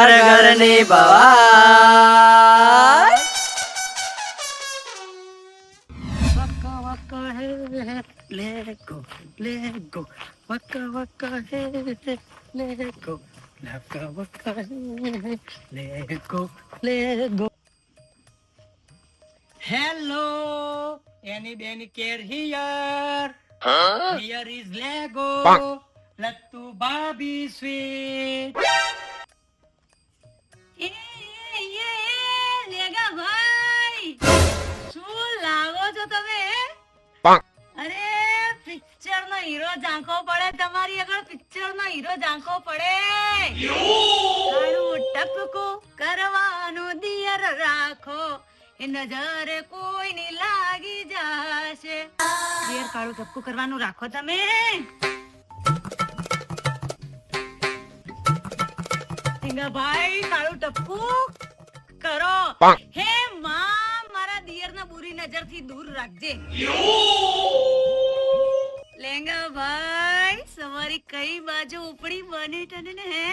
ઘર ઘરની ભવાઈ વક્કા વક્કા હે લે ગો લે ગો. વક્કા વક્કા હે લે ગો. લક્કા વક્કા હે લે ગો લે ગો. હેલો એની બેની કેર હિયર. પિક્ચર નો હીરો ઝાંખો પડે તમારી આગળ પિક્ચર નો હીરો ઝાંખો પડે. ટપકો કરવાનું દિયર રાખો એ નજરે કોઈ ની લાગી જશે. દિયર કાળું ટપકું કરવાનું રાખો તમે. ભાઈ કાળું ટપકું કરો. હે માં મારા દિયર ના બુરી નજરથી દૂર રાખજે. લેંગા ભાઈ સવારે કઈ બાજુ ઉપડી બને તને ને હે?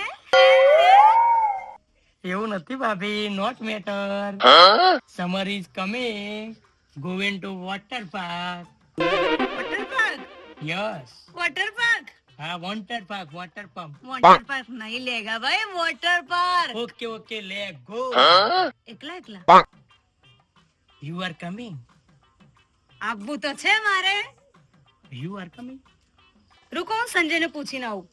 એવું નથી ભાભી not matter summer is coming going to water park water park yes water park હા water park water pump water park નહીં લેગા ભાઈ વોટર પાર્ક ઓકે ઓકે લે ગો એકલા એકલા? યુ આર કમિંગ આવવું તો છે મારે. યુ આર કમિંગ રૂકો હું સંજયને પૂછીને આવું.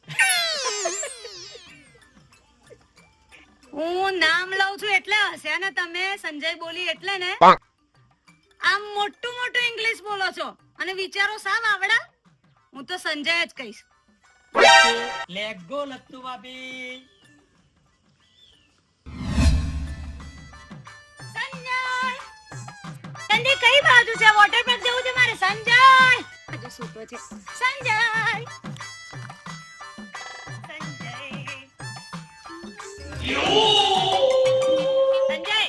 હું નામ લઉં છું એટલે હશે ને તમે? સંજય બોલી એટલે ને? આમ મોટું મોટું ઇંગ્લિશ બોલો છો. અને વિચારો સાવ આવડા. હું તો સંજય જ કહીશ. લેટ ગો લત્તુ ભાભી. સંજય! સંજય કઈ બાજુ છે? વોટર પાર્ક જવું છે મારે? સંજય! હજુ સૂતો છે. સંજય! સંજય! સંજય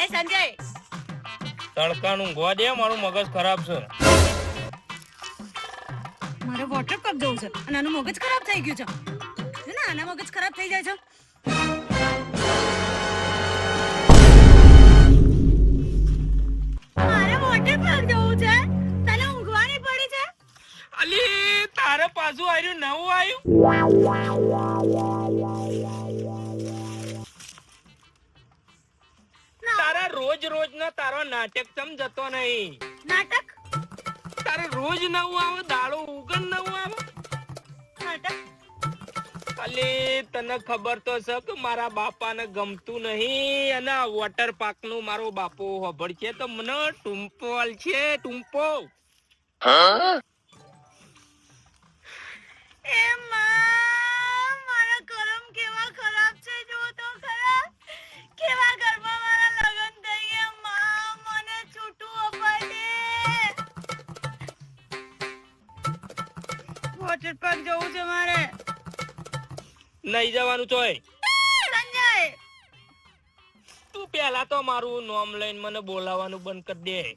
એ સંજય! તડકાનું ગોવા દે મારું મગજ ખરાબ છે. મારે વોટર કપ જવું છે. અને આનું મગજ ખરાબ થઈ ગયું છે. છે ને આના મગજ ખરાબ થઈ જાય છે. તારા રોજ રોજ નો તારો નાટક ચમ જતો નહીં. નાટક? તારે રોજ નવું આવે દાડો ઉગન નવું આવે? નાટક? અલી તને ખબર તો છે કે મારા બાપાને ગમતું નહીં અને વોટર પાર્કનું મારો બાપો ખબર છે તો મને ટુંપોલ છે ટુંપો. એ વોટર પાર્ક જવું છે મારે. નહીં જવાનું ચોય. સંજય! તું પહેલા તો મારું નોમ લઈને મને બોલાવાનું બંધ કરી દે.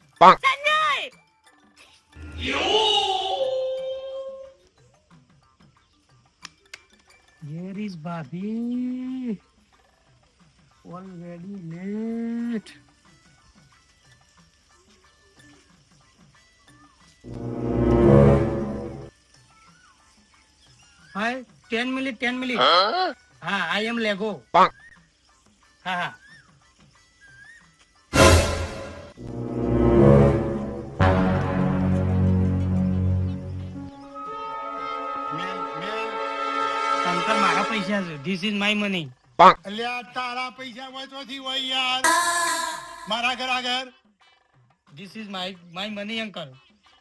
Sanjay Where is Bobby? Already late. Hi, 10 minute, 10 minute. હા, I am Lego. હા, હા. અંકલ પૈસા છે. ધીસ ઇઝ માય મની અલ્યા તારા પૈસા વાંચવાથી હોય યાર. મારા ઘર આગળ. This is my my money uncle.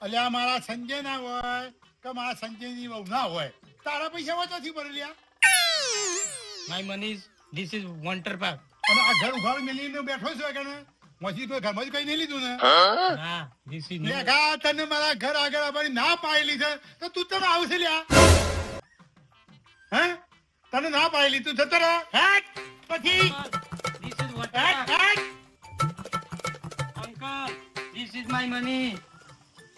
અલ્યા મારા સંજય ના હોય કે મારા સંજયની વહુ ના હોય. તારા પૈસા વાંચવાથી ભરે લ્યા my money this is wonder park અને આ ઘર ઉઘાડ મેલીને બેઠો છો કે ને? પછી તો ઘરમાં જ કઈ નહીં લીધું ને? હા ધીસ ઇઝ કા તને મારા ઘર આગળ આવવાની ના પાડેલી છે તો તું તને આવશે લ્યા. હે? તને ના પાડી તું જતો રહે હેટ પછી? This is wonder hat hat. Uncle this is my money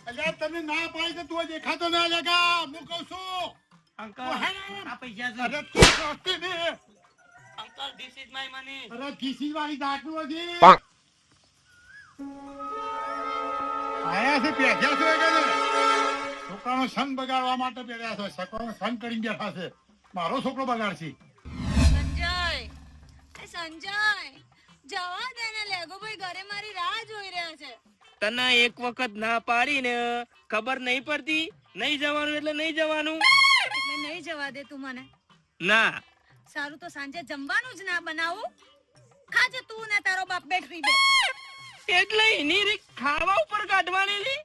અલ્યા તને ના પાડી તો તું દેખાતો ના લેગા હું કહું છું. અંકલ આ પૈસા છે અરે તું સોચતી ને. Uncle this is my money અરે ખીસી વાળી દાટલું હતી આયા છે પેઠ્યા છે કે ને? છોકરાનો સંગ બગાડવા માટે પેઠ્યા છે. છોકરાનો સંગ કરીને બેઠા છે. મારો છોકરો બગાડશે સંજય એ સંજય જવા દે ને લેગો ભાઈ ઘરે મારી રાહ જોઈ રહ્યા છે. તને એક વખત ના પાડી ને ખબર નહીં પડતી? નહીં જવાનું એટલે નહીં જવાનું? એટલે નહીં જવા દે તું મને. ના. સારું તો સાંજે જમવાનું જ ના બનાવું. ખાજે તું ને તારો બાપ બેઠી દે એટલે એની ખાવા ઉપર કાઢવાની લી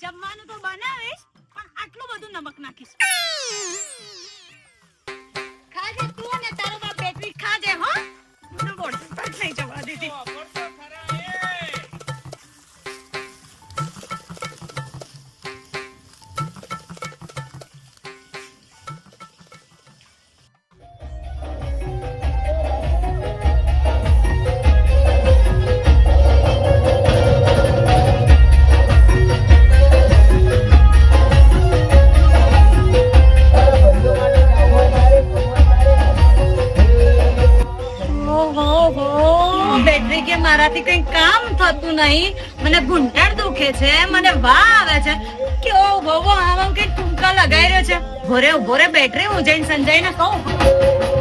જમવાનું તો બનાવીશ, પણ આટલું બધું નમક નાખીશ. ખાજે તું ને તારો બાપ બેટરી ખાજે, હો. મને બોલ નહીં જવા દીધી ઓહો બેટરી કે મારાથી કઈ કામ થતું નહીં. મને ઘૂંટણ દુખે છે, મને વા આવે છે. કે ઓહો આમ કઈ ટૂંકા લગાઈ રહ્યો છે. ભોરે ભોરે બેટરી હું જઈને સંજયને કહું.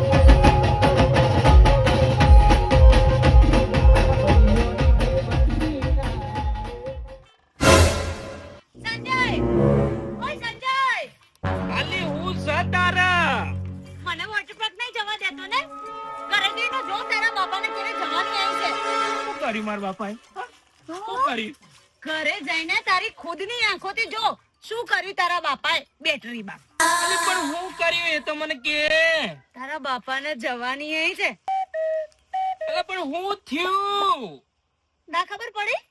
મારા બાપા શું કર્યું? ઘરે જઈને તારી ખુદની આંખોથી જો શું કર્યું તારા બાપાએ બેટરી બાપ? પણ હું કર્યું એ તો મને કે. તારા બાપાને જવાની એ છે. પણ હું થયું? ના ખબર પડી?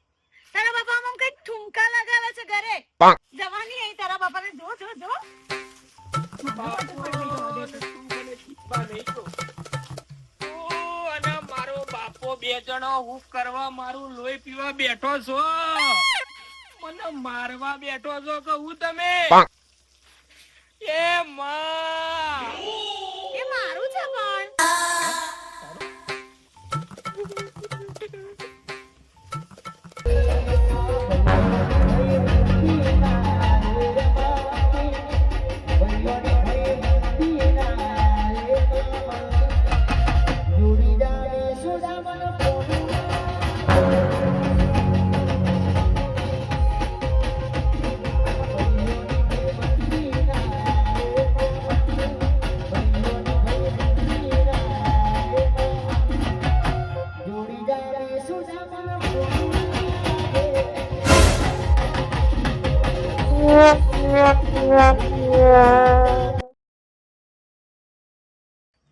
તારા બાપા આમ કઈ ઠુમકા લગાવે છે ઘરે. જવાની એ તારા બાપાને. જો જો જો. બાપો બે જણો હું કરવા મારું લોહી પીવા બેઠો છો. મને મારવા બેઠો છો કહું તમે?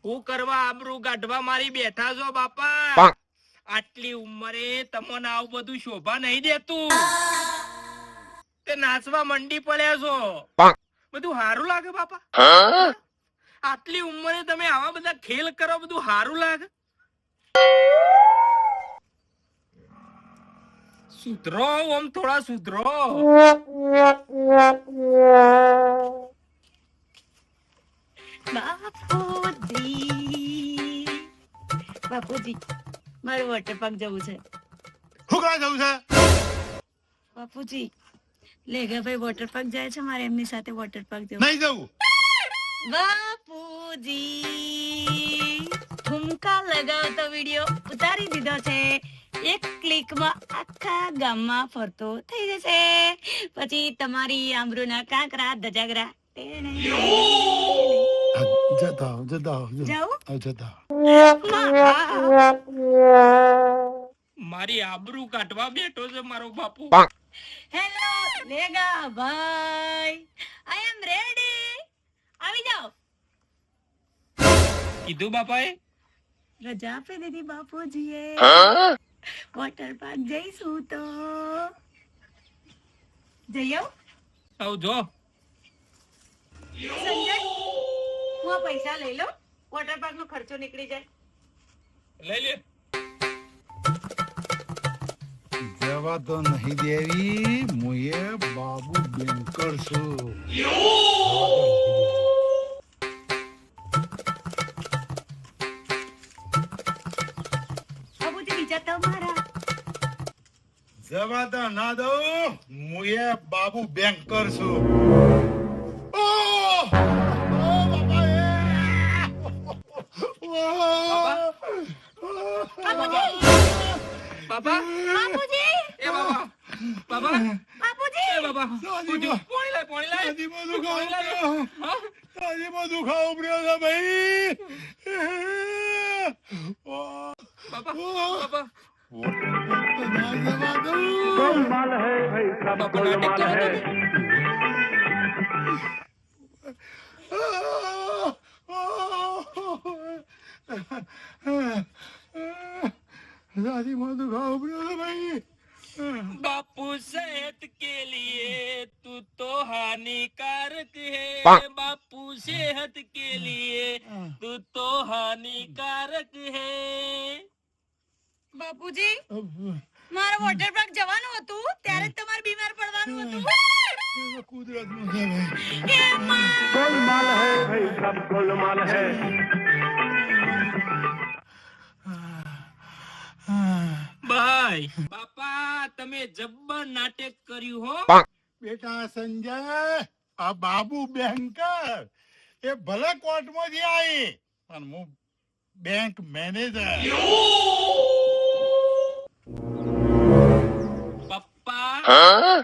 હું કરવા આબરૂ ગાઢવા મારી બેઠા છો બાપા? આટલી ઉંમરે તમને આવું બધું શોભા નહીં દેતું. તે નાચવા મંડી પડ્યા છો. બધું સારું લાગે બાપા? આટલી ઉંમરે તમે આવા બધા ખેલ કરો બધું સારું લાગે? સુધરો ઓમ થોડા સુધરો. બાપુજી. બાપુજી મારે વોટર પાર્ક જવું છે. શું જવું છે? બાપુજી લેગા ભાઈ વોટર પાર્ક જાય છે મારે એમની સાથે વોટર પાર્ક જવું. નહીં જવું. બાપુજી ઠુમકા લગાવતો વિડિયો ઉતારી દીધો છે. એક ક્લિકમાં આખા ગામમાં ફરતો થઈ જશે. પછી તમારી આંબરૂના કાંકરા ધજાગરા જતા જતા જાઉં જતા મારી આબરૂ કાઢવા બેઠો છે મારો બાપુ. હેલો રેગા ભાઈ. આઈ એમ રેડી આવી જાઓ. કીધું બાપાએ? રજા આપી દીધી બાપુજીએ. વોટર પાર્ક જઈશું તો. જઈ આવ આવ જો. સંજય હું પૈસા લઈ લઉં? વોટર પાર્ક નો ખર્ચો નીકળી જાય. લઈ લે. જવા તો નહીં દેવી હું એ બાબુ બેંકર છું જવા તો ના દઉં. હું એ બાબુ બેંકર છું! બાબા બાપુજી! એ બાબા. બાબા? બાપુજી! એ બાબા. સાજીમાં. પોણી લાય પોણી લાય. સાજીમાં દુખાવો પોણી લાય. પડ્યો. હા? સાજીમાં દુખાવો છે ભાઈ. બાબા બાબા ના જવા દઉં. दादी भाई बापू सेहत के लिए तू तो हानिकारक है। बापू सेहत के लिए तू तो हानिकारक है। બાપુજી મારે વોટર પાર્ક જવાનું હતું ત્યારે તમારે બીમાર પડવાનું હતું. ભાઈ. બાપા તમે જબ્બર નાટક કર્યું હો? બેટા સંજય આ બાબુ બેંકર એ ભલે કોર્ટમાં જ આવી પણ હું બેંક મેનેજર 嗯